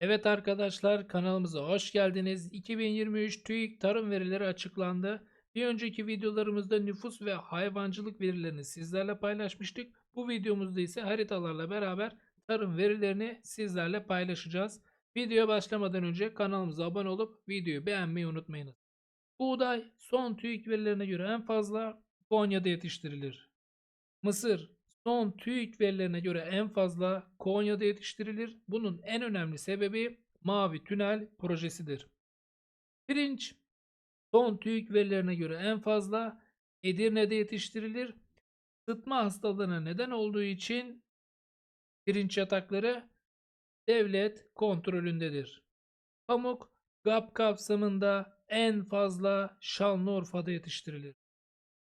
Evet arkadaşlar kanalımıza hoş geldiniz. 2023 TÜİK tarım verileri açıklandı. Bir önceki videolarımızda nüfus ve hayvancılık verilerini sizlerle paylaşmıştık. Bu videomuzda ise haritalarla beraber tarım verilerini sizlerle paylaşacağız. Videoya başlamadan önce kanalımıza abone olup videoyu beğenmeyi unutmayınız. Buğday son TÜİK verilerine göre en fazla Konya'da yetiştirilir. Mısır son TÜİK verilerine göre en fazla Konya'da yetiştirilir. Bunun en önemli sebebi Mavi Tünel projesidir. Pirinç son TÜİK verilerine göre en fazla Edirne'de yetiştirilir. Sıtma hastalığına neden olduğu için pirinç yatakları devlet kontrolündedir. Pamuk GAP kapsamında en fazla Şanlıurfa'da yetiştirilir.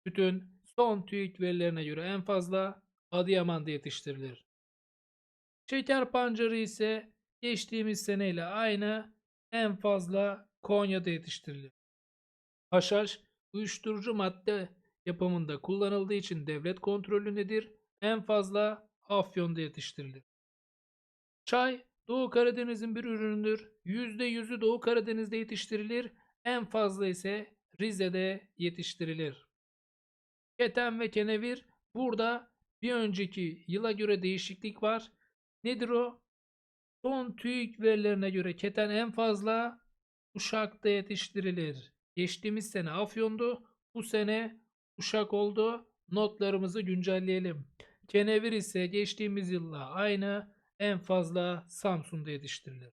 Bütün son TÜİK verilerine göre en fazla Adıyaman'da yetiştirilir. Şeker pancarı ise geçtiğimiz seneyle aynı en fazla Konya'da yetiştirilir. Haşhaş uyuşturucu madde yapımında kullanıldığı için devlet kontrolündedir. En fazla Afyon'da yetiştirilir. Çay Doğu Karadeniz'in bir ürünüdür. %100'ü Doğu Karadeniz'de yetiştirilir. En fazla ise Rize'de yetiştirilir. Keten ve kenevir burada bir önceki yıla göre değişiklik var. Nedir o? Son TÜİK verilerine göre keten en fazla Uşak'ta yetiştirilir. Geçtiğimiz sene Afyon'du. Bu sene Uşak oldu. Notlarımızı güncelleyelim. Kenevir ise geçtiğimiz yılla aynı en fazla Samsun'da yetiştirilir.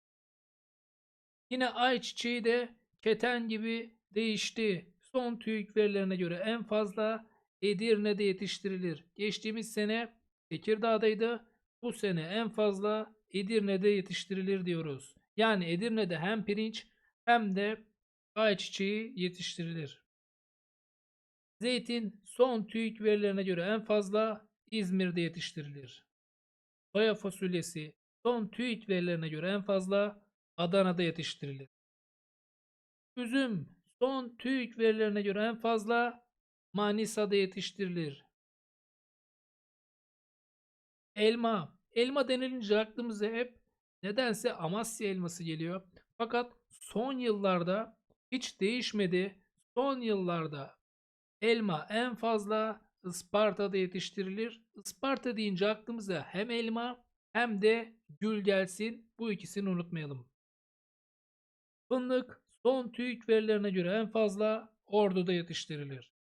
Yine ayçiçeği de keten gibi değişti. Son TÜİK verilerine göre en fazla Edirne'de yetiştirilir. Geçtiğimiz sene Tekirdağ'daydı. Bu sene en fazla Edirne'de yetiştirilir diyoruz. Yani Edirne'de hem pirinç hem de ayçiçeği yetiştirilir. Zeytin son TÜİK verilerine göre en fazla İzmir'de yetiştirilir. Soya fasulyesi son TÜİK verilerine göre en fazla Adana'da yetiştirilir. Üzüm son TÜİK verilerine göre en fazla Manisa'da yetiştirilir. Elma. Elma denilince aklımıza hep nedense Amasya elması geliyor. Fakat son yıllarda hiç değişmedi. Son yıllarda elma en fazla Isparta'da yetiştirilir. Isparta deyince aklımıza hem elma hem de gül gelsin. Bu ikisini unutmayalım. Fındık son TÜİK verilerine göre en fazla Ordu'da yetiştirilir.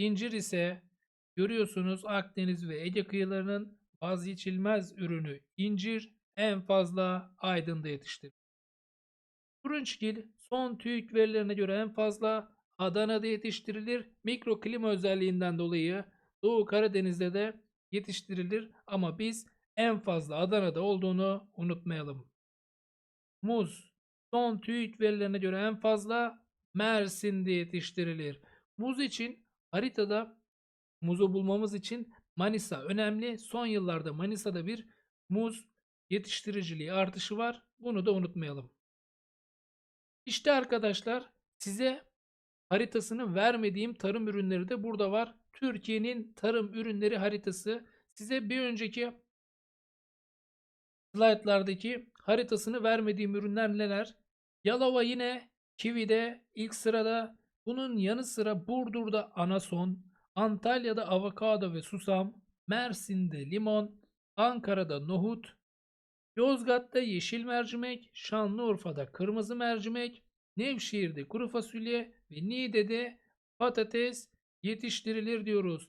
İncir ise görüyorsunuz Akdeniz ve Ege kıyılarının vazgeçilmez ürünü incir en fazla Aydın'da yetiştirilir. Turunçgil son TÜİK verilerine göre en fazla Adana'da yetiştirilir. Mikroklima özelliğinden dolayı Doğu Karadeniz'de de yetiştirilir ama biz en fazla Adana'da olduğunu unutmayalım. Muz son TÜİK verilerine göre en fazla Mersin'de yetiştirilir. Muz için haritada muzu bulmamız için Manisa önemli. Son yıllarda Manisa'da bir muz yetiştiriciliği artışı var. Bunu da unutmayalım. İşte arkadaşlar size haritasını vermediğim tarım ürünleri de burada var. Türkiye'nin tarım ürünleri haritası. Size bir önceki slaytlardaki haritasını vermediğim ürünler neler? Yalova yine Kiwi'de ilk sırada. Bunun yanı sıra Burdur'da anason, Antalya'da avokado ve susam, Mersin'de limon, Ankara'da nohut, Yozgat'ta yeşil mercimek, Şanlıurfa'da kırmızı mercimek, Nevşehir'de kuru fasulye ve Niğde'de patates yetiştirilir diyoruz.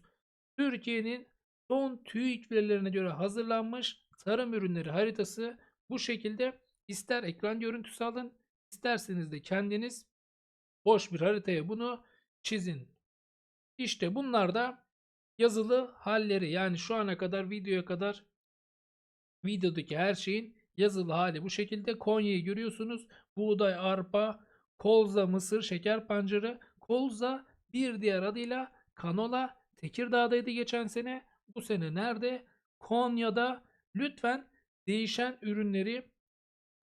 Türkiye'nin son TÜİK verilerine göre hazırlanmış tarım ürünleri haritası bu şekilde ister ekran görüntüsü alın isterseniz de kendiniz boş bir haritaya bunu çizin. İşte bunlar da yazılı halleri yani şu ana kadar videoya kadar videodaki her şeyin yazılı hali bu şekilde Konya'yı görüyorsunuz. Buğday, arpa, kolza, mısır, şeker pancarı. Kolza bir diğer adıyla kanola Tekirdağ'daydı geçen sene. Bu sene nerede? Konya'da. Lütfen değişen ürünleri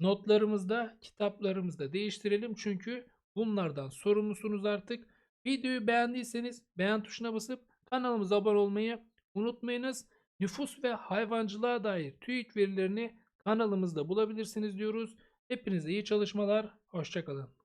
notlarımızda, kitaplarımızda değiştirelim. Çünkü bunlardan sorumlusunuz artık. Videoyu beğendiyseniz beğen tuşuna basıp kanalımıza abone olmayı unutmayınız. Nüfus ve hayvancılığa dair TÜİK verilerini kanalımızda bulabilirsiniz diyoruz. Hepinize iyi çalışmalar. Hoşçakalın.